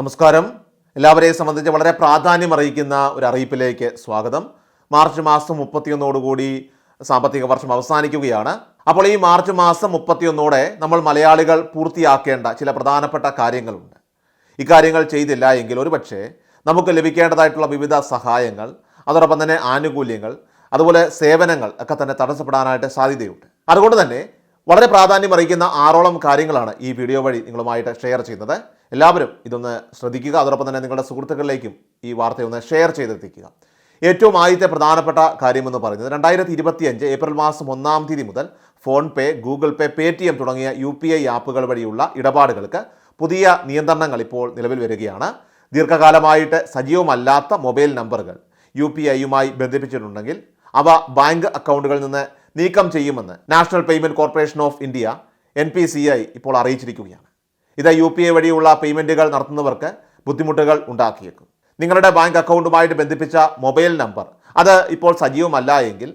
നമസ്കാരം. എല്ലാവരെയും സംബന്ധിച്ച് വളരെ പ്രാധാന്യം അറിയിക്കുന്ന ഒരു അറിയിപ്പിലേക്ക് സ്വാഗതം. മാർച്ച് മാസം മുപ്പത്തിയൊന്നോടുകൂടി സാമ്പത്തിക വർഷം അവസാനിക്കുകയാണ്. അപ്പോൾ ഈ മാർച്ച് മാസം മുപ്പത്തിയൊന്നോടെ നമ്മൾ മലയാളികൾ പൂർത്തിയാക്കേണ്ട ചില പ്രധാനപ്പെട്ട കാര്യങ്ങളുണ്ട്. ഇക്കാര്യങ്ങൾ ചെയ്തില്ല എങ്കിൽ ഒരുപക്ഷെ നമുക്ക് ലഭിക്കേണ്ടതായിട്ടുള്ള വിവിധ സഹായങ്ങൾ അതോടൊപ്പം തന്നെ ആനുകൂല്യങ്ങൾ അതുപോലെ സേവനങ്ങൾ ഒക്കെ തന്നെ തടസ്സപ്പെടാനായിട്ട് സാധ്യതയുണ്ട്. അതുകൊണ്ട് തന്നെ വളരെ പ്രാധാന്യം അറിയിക്കുന്ന ആറോളം കാര്യങ്ങളാണ് ഈ വീഡിയോ വഴി നിങ്ങളുമായിട്ട് ഷെയർ ചെയ്യുന്നത്. എല്ലാവരും ഇതൊന്ന് ശ്രദ്ധിക്കുക. അതോടൊപ്പം തന്നെ നിങ്ങളുടെ സുഹൃത്തുക്കളിലേക്കും ഈ വാർത്തയൊന്ന് ഷെയർ ചെയ്തെത്തിക്കുക. ഏറ്റവും ആദ്യത്തെ പ്രധാനപ്പെട്ട കാര്യമെന്ന് പറയുന്നത് രണ്ടായിരത്തി ഇരുപത്തിയഞ്ച് ഏപ്രിൽ മാസം ഒന്നാം തീയതി മുതൽ PhonePe Google Pay Paytm തുടങ്ങിയ യു പി ഐ ആപ്പുകൾ വഴിയുള്ള ഇടപാടുകൾക്ക് പുതിയ നിയന്ത്രണങ്ങൾ ഇപ്പോൾ നിലവിൽ വരികയാണ്. ദീർഘകാലമായിട്ട് സജീവമല്ലാത്ത മൊബൈൽ നമ്പറുകൾ യു പി ഐയുമായി ബന്ധിപ്പിച്ചിട്ടുണ്ടെങ്കിൽ അവ ബാങ്ക് അക്കൗണ്ടുകളിൽ നിന്ന് നീക്കം ചെയ്യുമെന്ന് National Payment Corporation of India N ഇപ്പോൾ അറിയിച്ചിരിക്കുകയാണ്. ഇത് യു പി ഐ വഴിയുള്ള പേയ്മെന്റുകൾ നടത്തുന്നവർക്ക് ബുദ്ധിമുട്ടുകൾ ഉണ്ടാക്കിയേക്കും. നിങ്ങളുടെ ബാങ്ക് അക്കൗണ്ടുമായിട്ട് ബന്ധിപ്പിച്ച മൊബൈൽ നമ്പർ അത് ഇപ്പോൾ സജീവമല്ല എങ്കിൽ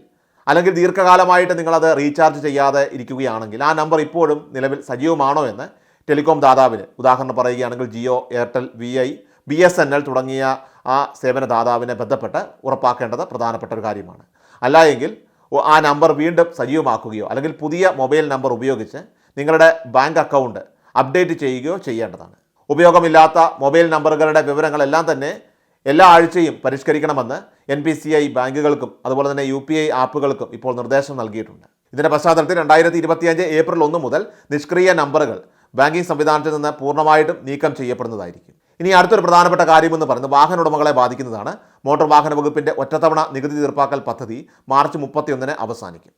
അല്ലെങ്കിൽ ദീർഘകാലമായിട്ട് നിങ്ങളത് റീചാർജ് ചെയ്യാതെ ഇരിക്കുകയാണെങ്കിൽ ആ നമ്പർ ഇപ്പോഴും നിലവിൽ സജീവമാണോ എന്ന് ടെലികോം ദാതാവിന് ഉദാഹരണം പറയുകയാണെങ്കിൽ Jio Airtel V I B S N L തുടങ്ങിയ ആ സേവന ദാതാവിനെ ബന്ധപ്പെട്ട് ഉറപ്പാക്കേണ്ടത് പ്രധാനപ്പെട്ട ഒരു കാര്യമാണ്. അല്ല എങ്കിൽ ആ നമ്പർ വീണ്ടും സജീവമാക്കുകയോ അല്ലെങ്കിൽ പുതിയ മൊബൈൽ നമ്പർ ഉപയോഗിച്ച് നിങ്ങളുടെ ബാങ്ക് അക്കൗണ്ട് അപ്ഡേറ്റ് ചെയ്യുകയോ ചെയ്യേണ്ടതാണ്. ഉപയോഗമില്ലാത്ത മൊബൈൽ നമ്പറുകളുടെ വിവരങ്ങളെല്ലാം തന്നെ എല്ലാ ആഴ്ചയും പരിഷ്കരിക്കണമെന്ന് എൻ പി സി ഐ ബാങ്കുകൾക്കും അതുപോലെ തന്നെ യു പി ഐ ആപ്പുകൾക്കും ഇപ്പോൾ നിർദ്ദേശം നൽകിയിട്ടുണ്ട്. ഇതിന്റെ പശ്ചാത്തലത്തിൽ രണ്ടായിരത്തി ഇരുപത്തിയഞ്ച് ഏപ്രിൽ ഒന്ന് മുതൽ നിഷ്ക്രിയ നമ്പറുകൾ ബാങ്കിംഗ് സംവിധാനത്തിൽ നിന്ന് പൂർണമായിട്ടും നീക്കം ചെയ്യപ്പെടുന്നതായിരിക്കും. ഇനി അടുത്തൊരു പ്രധാനപ്പെട്ട കാര്യമെന്ന് പറയുന്നത് വാഹന ഉടമകളെ ബാധിക്കുന്നതാണ്. മോട്ടോർ വാഹന വകുപ്പിന്റെ ഒറ്റത്തവണ നികുതി തീർപ്പാക്കൽ പദ്ധതി മാർച്ച് മുപ്പത്തിയൊന്നിന് അവസാനിക്കും.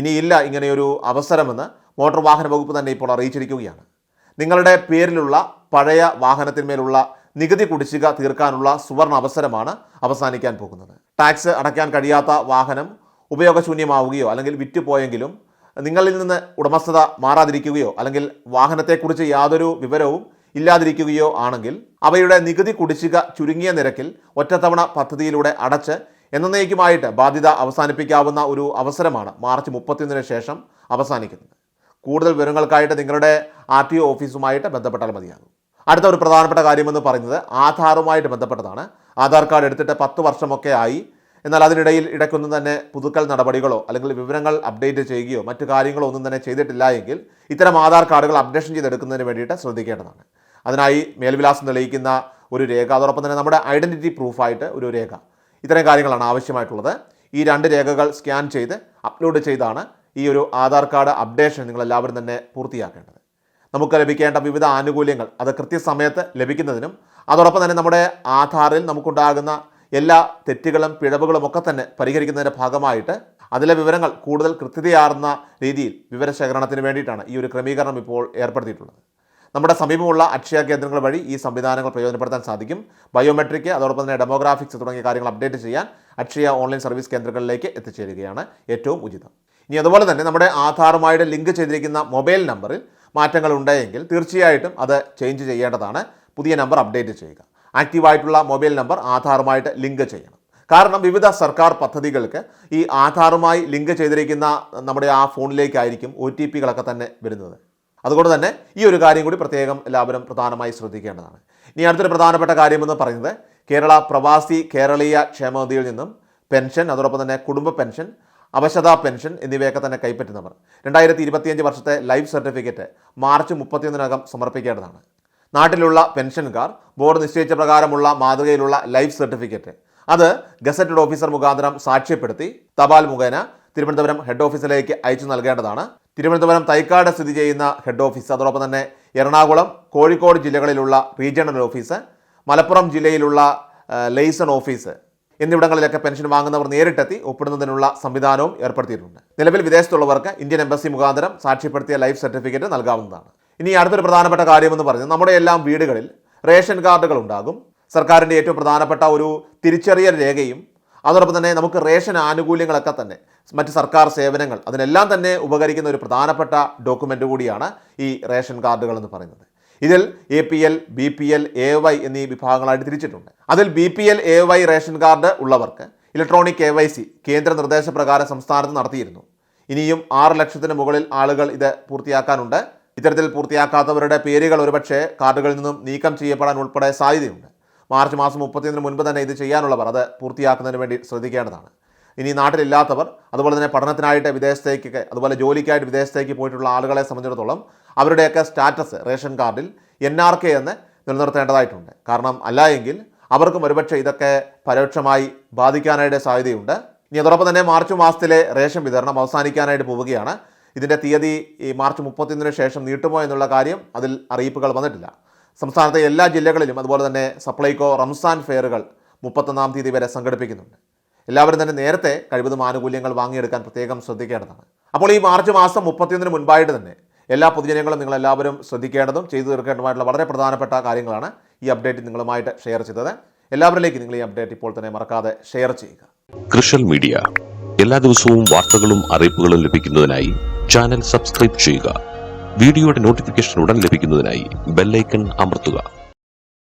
ഇനിയില്ല ഇങ്ങനെയൊരു അവസരമെന്ന് മോട്ടോർ വാഹന വകുപ്പ് തന്നെ ഇപ്പോൾ അറിയിച്ചിരിക്കുകയാണ്. നിങ്ങളുടെ പേരിലുള്ള പഴയ വാഹനത്തിന്മേലുള്ള നികുതി കുടിശ്ശിക തീർക്കാനുള്ള സുവർണ അവസരമാണ് അവസാനിക്കാൻ പോകുന്നത്. ടാക്സ് അടയ്ക്കാൻ കഴിയാത്ത വാഹനം ഉപയോഗശൂന്യമാവുകയോ അല്ലെങ്കിൽ വിറ്റുപോയെങ്കിലും നിങ്ങളിൽ നിന്ന് ഉടമസ്ഥത മാറാതിരിക്കുകയോ അല്ലെങ്കിൽ വാഹനത്തെക്കുറിച്ച് യാതൊരു വിവരവും ഇല്ലാതിരിക്കുകയോ ആണെങ്കിൽ അവയുടെ നികുതി കുടിശ്ശിക ചുരുങ്ങിയ നിരക്കിൽ ഒറ്റത്തവണ പദ്ധതിയിലൂടെ അടച്ച് എന്നേക്കുമായിട്ട് ബാധ്യത അവസാനിപ്പിക്കാവുന്ന ഒരു അവസരമാണ് മാർച്ച് മുപ്പത്തിയൊന്നിന് ശേഷം അവസാനിക്കുന്നത്. കൂടുതൽ വിവരങ്ങൾക്കായിട്ട് നിങ്ങളുടെ ആർ ടി ഒ ഓഫീസുമായിട്ട് ബന്ധപ്പെട്ടാൽ മതിയാകും. അടുത്ത ഒരു പ്രധാനപ്പെട്ട കാര്യമെന്ന് പറയുന്നത് ആധാറുമായിട്ട് ബന്ധപ്പെട്ടതാണ്. ആധാർ കാർഡ് എടുത്തിട്ട് പത്ത് വർഷമൊക്കെ ആയി. എന്നാൽ അതിനിടയിൽ ഇടയ്ക്കൊന്നും തന്നെ പുതുക്കൽ നടപടികളോ അല്ലെങ്കിൽ വിവരങ്ങൾ അപ്ഡേറ്റ് ചെയ്യുകയോ മറ്റു കാര്യങ്ങളോ ഒന്നും തന്നെ ചെയ്തിട്ടില്ല എങ്കിൽ ഇത്തരം ആധാർ കാർഡുകൾ അപ്ഡേഷൻ ചെയ്തെടുക്കുന്നതിന് വേണ്ടിയിട്ട് ശ്രദ്ധിക്കേണ്ടതാണ്. അതിനായി മേൽവിലാസം തെളിയിക്കുന്ന ഒരു രേഖ അതോടൊപ്പം തന്നെ നമ്മുടെ ഐഡന്റിറ്റി പ്രൂഫായിട്ട് ഒരു രേഖ. ഇത്തരം കാര്യങ്ങളാണ് ആവശ്യമായിട്ടുള്ളത്. ഈ രണ്ട് രേഖകൾ സ്കാൻ ചെയ്ത് അപ്ലോഡ് ചെയ്താണ് ഈ ഒരു ആധാർ കാർഡ് അപ്ഡേഷൻ നിങ്ങളെല്ലാവരും തന്നെ പൂർത്തിയാക്കേണ്ടത്. നമുക്ക് ലഭിക്കേണ്ട വിവിധ ആനുകൂല്യങ്ങൾ അത് കൃത്യസമയത്ത് ലഭിക്കുന്നതിനും അതോടൊപ്പം തന്നെ നമ്മുടെ ആധാറിൽ നമുക്കുണ്ടാകുന്ന എല്ലാ തെറ്റുകളും പിഴവുകളും ഒക്കെ തന്നെ പരിഹരിക്കുന്നതിന്റെ ഭാഗമായിട്ട് അതിലെ വിവരങ്ങൾ കൂടുതൽ കൃത്യതയാർന്ന രീതിയിൽ വിവരശേഖരണത്തിന് വേണ്ടിയിട്ടാണ് ഈ ഒരു ക്രമീകരണം ഇപ്പോൾ ഏർപ്പെടുത്തിയിട്ടുള്ളത്. നമ്മുടെ സമീപമുള്ള അക്ഷയ കേന്ദ്രങ്ങൾ വഴി ഈ സംവിധാനങ്ങൾ പ്രയോജനപ്പെടുത്താൻ സാധിക്കും. ബയോമെട്രിക് അതോടൊപ്പം തന്നെ ഡെമോഗ്രാഫിക്സ് തുടങ്ങിയ കാര്യങ്ങൾ അപ്ഡേറ്റ് ചെയ്യാൻ അക്ഷയ ഓൺലൈൻ സർവീസ് കേന്ദ്രങ്ങളിലേക്ക് എത്തിച്ചേരുകയാണ് ഏറ്റവും ഉചിതം. ഇനി അതുപോലെ തന്നെ നമ്മുടെ ആധാറുമായിട്ട് ലിങ്ക് ചെയ്തിരിക്കുന്ന മൊബൈൽ നമ്പറിൽ മാറ്റങ്ങൾ ഉണ്ടെങ്കിൽ തീർച്ചയായിട്ടും അത് ചേഞ്ച് ചെയ്യേണ്ടതാണ്. പുതിയ നമ്പർ അപ്ഡേറ്റ് ചെയ്യുക. ആക്റ്റീവായിട്ടുള്ള മൊബൈൽ നമ്പർ ആധാറുമായിട്ട് ലിങ്ക് ചെയ്യണം. കാരണം വിവിധ സർക്കാർ പദ്ധതികൾക്ക് ഈ ആധാറുമായി ലിങ്ക് ചെയ്തിരിക്കുന്ന നമ്മുടെ ആ ഫോണിലേക്കായിരിക്കും ഒ ടി പികളൊക്കെ തന്നെ വരുന്നത്. അതുകൊണ്ട് തന്നെ ഈ ഒരു കാര്യം കൂടി പ്രത്യേകം എല്ലാവരും പ്രധാനമായി ശ്രദ്ധിക്കേണ്ടതാണ്. ഇനി അടുത്തൊരു പ്രധാനപ്പെട്ട കാര്യമെന്ന് പറയുന്നത് കേരള പ്രവാസി കേരളീയ ക്ഷേമനിധിയിൽ നിന്നും പെൻഷൻ അതോടൊപ്പം തന്നെ കുടുംബ പെൻഷൻ അവശതാ പെൻഷൻ എന്നിവയൊക്കെ തന്നെ കൈപ്പറ്റുന്നവർ. രണ്ടായിരത്തി ഇരുപത്തിയഞ്ച് വർഷത്തെ ലൈഫ് സർട്ടിഫിക്കറ്റ് മാർച്ച് മുപ്പത്തിയൊന്നിനകം സമർപ്പിക്കേണ്ടതാണ്. നാട്ടിലുള്ള പെൻഷൻകാർ ബോർഡ് നിശ്ചയിച്ച പ്രകാരമുള്ള മാതൃകയിലുള്ള ലൈഫ് സർട്ടിഫിക്കറ്റ്. അത് ഗസറ്റഡ് ഓഫീസർ മുഖാന്തരം സാക്ഷ്യപ്പെടുത്തി തപാൽ മുഖേന തിരുവനന്തപുരം ഹെഡ് ഓഫീസിലേക്ക് അയച്ചു നൽകേണ്ടതാണ്. തിരുവനന്തപുരം തൈക്കാട് സ്ഥിതി ചെയ്യുന്ന ഹെഡ് ഓഫീസ് അതോടൊപ്പം തന്നെ എറണാകുളം കോഴിക്കോട് ജില്ലകളിലുള്ള റീജിയണൽ ഓഫീസ് മലപ്പുറം ജില്ലയിലുള്ള ലൈസൺ ഓഫീസ് എന്നിവിടങ്ങളിലൊക്കെ പെൻഷൻ വാങ്ങുന്നവർ നേരിട്ടെത്തി ഒപ്പിടുന്നതിനുള്ള സംവിധാനവും ഏർപ്പെടുത്തിയിട്ടുണ്ട്. നിലവിൽ വിദേശത്തുള്ളവർക്ക് ഇന്ത്യൻ എംബസി മുഖാന്തരം സാക്ഷ്യപ്പെടുത്തിയ ലൈഫ് സർട്ടിഫിക്കറ്റ് നൽകാവുന്നതാണ്. ഇനി അടുത്തൊരു പ്രധാനപ്പെട്ട കാര്യമെന്ന് പറഞ്ഞാൽ നമ്മുടെ എല്ലാം വീടുകളിൽ റേഷൻ കാർഡുകൾ ഉണ്ടാകും. സർക്കാരിന്റെ ഏറ്റവും പ്രധാനപ്പെട്ട ഒരു തിരിച്ചറിയൽ രേഖയും അതോടൊപ്പം തന്നെ നമുക്ക് റേഷൻ ആനുകൂല്യങ്ങളൊക്കെ തന്നെ മറ്റ് സർക്കാർ സേവനങ്ങൾ അതിനെല്ലാം തന്നെ ഉപകരിക്കുന്ന ഒരു പ്രധാനപ്പെട്ട ഡോക്യുമെന്റ് കൂടിയാണ് ഈ റേഷൻ കാർഡുകൾ എന്ന് പറയുന്നത്. ഇതിൽ A P L B P L A Y എന്നീ വിഭാഗങ്ങളായിട്ട് തിരിച്ചിട്ടുണ്ട് അതിൽ B P L A Y ration card ഉള്ളവർക്ക് ഇലക്ട്രോണിക് കെ വൈ സി കേന്ദ്ര നിർദ്ദേശപ്രകാരം സംസ്ഥാനത്ത് നടത്തിയിരുന്നു. ഇനിയും ആറ് ലക്ഷത്തിന് മുകളിൽ ആളുകൾ ഇത് പൂർത്തിയാക്കാനുണ്ട്. ഇത്തരത്തിൽ പൂർത്തിയാക്കാത്തവരുടെ പേരുകൾ ഒരുപക്ഷെ കാർഡുകളിൽ നിന്നും നീക്കം ചെയ്യപ്പെടാൻ ഉൾപ്പെടെ സാധ്യതയുണ്ട്. മാർച്ച് മാസം മുപ്പത്തിയൊന്നിന് മുൻപ് തന്നെ ഇത് ചെയ്യാനുള്ളവർ അത് പൂർത്തിയാക്കുന്നതിന് വേണ്ടി ശ്രദ്ധിക്കേണ്ടതാണ്. ഇനി നാട്ടിലില്ലാത്തവർ അതുപോലെ തന്നെ പഠനത്തിനായിട്ട് വിദേശത്തേക്കൊക്കെ അതുപോലെ ജോലിക്കായിട്ട് വിദേശത്തേക്ക് പോയിട്ടുള്ള ആളുകളെ സംബന്ധിച്ചിടത്തോളം അവരുടെയൊക്കെ സ്റ്റാറ്റസ് റേഷൻ കാർഡിൽ എൻ ആർ കെ എന്ന് നിലനിർത്തേണ്ടതായിട്ടുണ്ട്. കാരണം അല്ല എങ്കിൽ അവർക്കും ഒരുപക്ഷെ ഇതൊക്കെ പരോക്ഷമായി ബാധിക്കാനായിട്ട് സാധ്യതയുണ്ട്. ഇനി അതോടൊപ്പം തന്നെ മാർച്ച് മാസത്തിലെ റേഷൻ വിതരണം അവസാനിക്കാനായിട്ട് പോവുകയാണ്. ഇതിന്റെ തീയതി ഈ മാർച്ച് മുപ്പത്തിയൊന്നിന് ശേഷം നീട്ടുമോ എന്നുള്ള കാര്യം അതിൽ അറിയിപ്പുകൾ വന്നിട്ടില്ല. സംസ്ഥാനത്തെ എല്ലാ ജില്ലകളിലും അതുപോലെ തന്നെ സപ്ലൈകോ റംസാൻ ഫെയറുകൾ മുപ്പത്തൊന്നാം തീയതി വരെ സംഘടിപ്പിക്കുന്നുണ്ട്. എല്ലാവരും തന്നെ നേരത്തെ കഴിവതും ആനുകൂല്യങ്ങൾ വാങ്ങിയെടുക്കാൻ പ്രത്യേകം ശ്രദ്ധിക്കേണ്ടതാണ്. അപ്പോൾ ഈ മാർച്ച് മാസം മുപ്പത്തിയൊന്നിന് മുൻപായിട്ട് തന്നെ എല്ലാ പൊതുജനങ്ങളും നിങ്ങൾ എല്ലാവരും ശ്രദ്ധിക്കേണ്ടതും ചെയ്തു തീർക്കേണ്ടതുമായിട്ടുള്ള വളരെ പ്രധാനപ്പെട്ട കാര്യങ്ങളാണ് ഈ അപ്ഡേറ്റ് നിങ്ങളുമായിട്ട് ഷെയർ ചെയ്തത്. എല്ലാവരിലേക്കും നിങ്ങൾ ഈ അപ്ഡേറ്റ് ഇപ്പോൾ തന്നെ മറക്കാതെ ഷെയർ ചെയ്യുക. കൃഷൽ മീഡിയ എല്ലാ ദിവസവും വാർത്തകളും അറിയിപ്പുകളും ലഭിക്കുന്നതിനായി ചാനൽ സബ്സ്ക്രൈബ് ചെയ്യുക. വീഡിയോയുടെ നോട്ടിഫിക്കേഷൻ ഉടൻ ലഭിക്കുന്നതിനായി ബെല്ലൈക്കൺ അമർത്തുക.